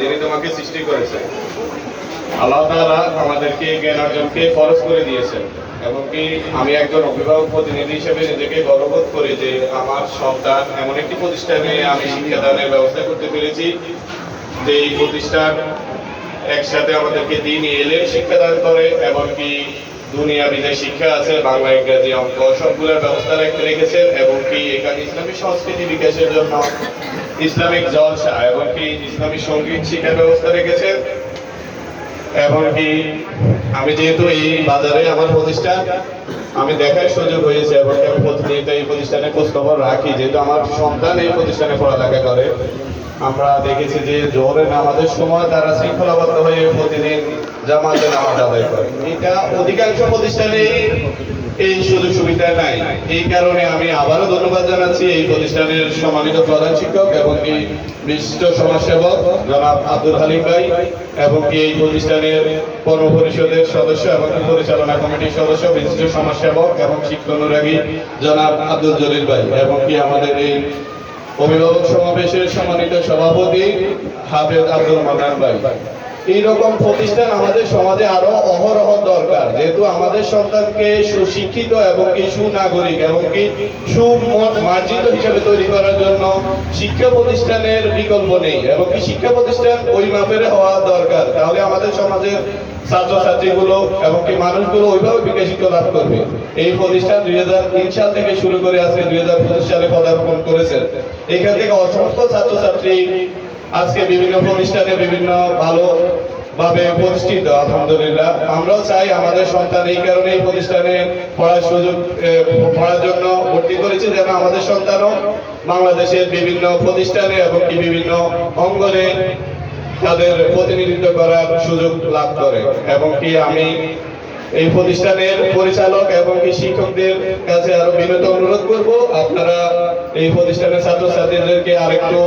যিনি তোমাকে সৃষ্টি করেছেন, আল্লাহ তাআলা আমাদেরকে জ্ঞান অর্জনকে ফরজ করে দিয়েছেন এবং কি আমি একজন অভিভাবক প্রতিনিধি হিসেবে নিজেকে গর্ববোধ করি যে আমার সন্তান এমন একটি প্রতিষ্ঠানে আমি শিক্ষাদানের ব্যবস্থা করতে পেরেছি, যে এই প্রতিষ্ঠান একসাথে আমাদেরকে দিন এলে শিক্ষাদান করে এবং কি দুনিয়া বিদেশ শিক্ষা আছে, বাংলা, ইংরেজি, অঙ্ক, সবগুলোর ব্যবস্থা রেখে রেখেছেন এবং কি এখানে ইসলামী সংস্কৃতি বিকাশের জন্য ইসলামিক জলসা এবং কি ইসলামী সংগীত শিক্ষার ব্যবস্থা রেখেছেন। এবং কি, আমি যেহেতু এই বাজারে আমার প্রতিষ্ঠান, আমি দেখার সুযোগ হয়েছে এবং আমি প্রতিনিয়ত এই প্রতিষ্ঠানে খোঁজ খবর রাখি। যেহেতু আমার সন্তান এই প্রতিষ্ঠানে পড়ালেখা করে, আমরা দেখেছি যে জোরে নামাজের সময় তারা শৃঙ্খলাবদ্ধ হয়ে প্রতিদিন জামাতে নামাজ আদায় করে। এটা অধিকাংশ প্রতিষ্ঠানে এই সুযোগ সুবিধা নাই। এই কারণে আমি আবারও ধন্যবাদ জানাচ্ছি এই প্রতিষ্ঠানের সম্মানিত প্রধান শিক্ষক এবং কি বিশিষ্ট সমাজসেবক জনাব আব্দুল হালিম ভাই এবং কি এই প্রতিষ্ঠানের কর্ম পরিষদের সদস্য এবং পরিচালনা কমিটির সদস্য, বিশিষ্ট সমাজসেবক এবং শিক্ষক অনুরাগী জনাব আব্দুল জলিল ভাই এবং কি আমাদের এই অভিভাবক সমাবেশের সম্মানিত সভাপতি হাফেজ আব্দুল মান্নান ভাই। এইরকম প্রতিষ্ঠান আমাদের সমাজে আরও অহরহ দরকার। যেহেতু আমাদের সন্তানকে সুশিক্ষিত এবং কি সুনাগরিক এবং কি সুমার্জিত হিসেবে তৈরি করার জন্য শিক্ষা প্রতিষ্ঠানের বিকল্প নেই এবং কি শিক্ষা প্রতিষ্ঠান ওই মাপের হওয়া দরকার। তাহলে আমাদের সমাজের ছাত্রছাত্রীগুলো এবং কি মানুষগুলো ওইভাবে বিকশিত লাভ করবে। এই প্রতিষ্ঠান দুই হাজার তিন সাল থেকে শুরু করে আজকে দুই হাজার পঁচিশ সালে পদার্পণ করেছেন এখান থেকে অসংখ্য ছাত্রছাত্রী আজকে বিভিন্ন প্রতিষ্ঠানে বিভিন্ন ভালো ভাবে প্রতিষ্ঠিত, আলহামদুলিল্লাহ। আমরাও চাই আমাদের সন্তান এই কারণে এই প্রতিষ্ঠানে পড়ার সুযোগ পড়ার জন্য ভর্তি করেছি যেন আমাদের সন্তানও বাংলাদেশের বিভিন্ন প্রতিষ্ঠানে এবং কি বিভিন্ন অঙ্গনে তাদের প্রতিনিধিত্ব করার সুযোগ লাভ করে। এবং কি আমি এই প্রতিষ্ঠানের পরিচালক এবং কি শিক্ষকদের কাছে আরও বিনত অনুরোধ করব। আপনারা এই প্রতিষ্ঠানের ছাত্রছাত্রীদেরকে আরেকটু